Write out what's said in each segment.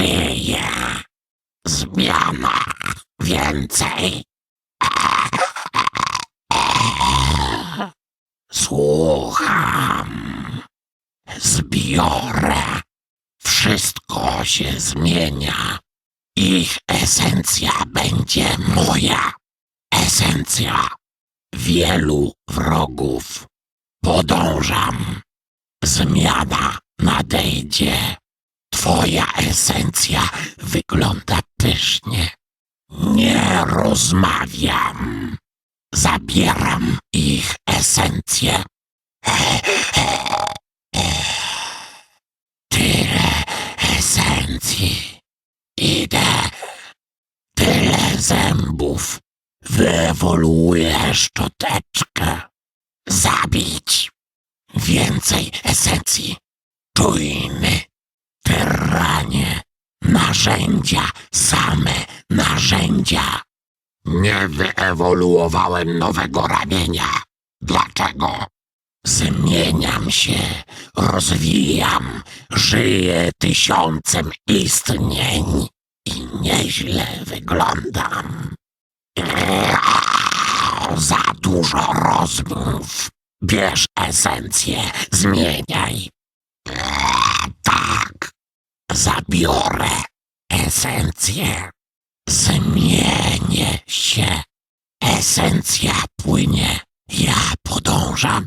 Żyje. Zmiana. Więcej. Słucham. Zbiorę. Wszystko się zmienia. Ich esencja będzie moja. Esencja wielu wrogów. Podążam. Zmiana nadejdzie. Twoja esencja wygląda pysznie. Nie rozmawiam. Zabieram ich esencję. Tyle esencji. Idę. Tyle zębów. Wyewoluuję szczoteczkę. Zabić. Więcej esencji. Czujny. Narzędzia. Same narzędzia. Nie wyewoluowałem nowego ramienia. Dlaczego? Zmieniam się, rozwijam, żyję tysiącem istnień i nieźle wyglądam. Za dużo rozmów. Bierz esencję, zmieniaj. Tak, zabiorę esencję. Zmienię się. Esencja płynie. Ja podążam.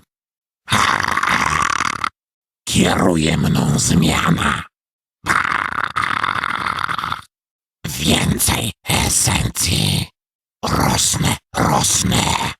Kieruje mną zmiana. Więcej esencji. Rosnę, rosnę.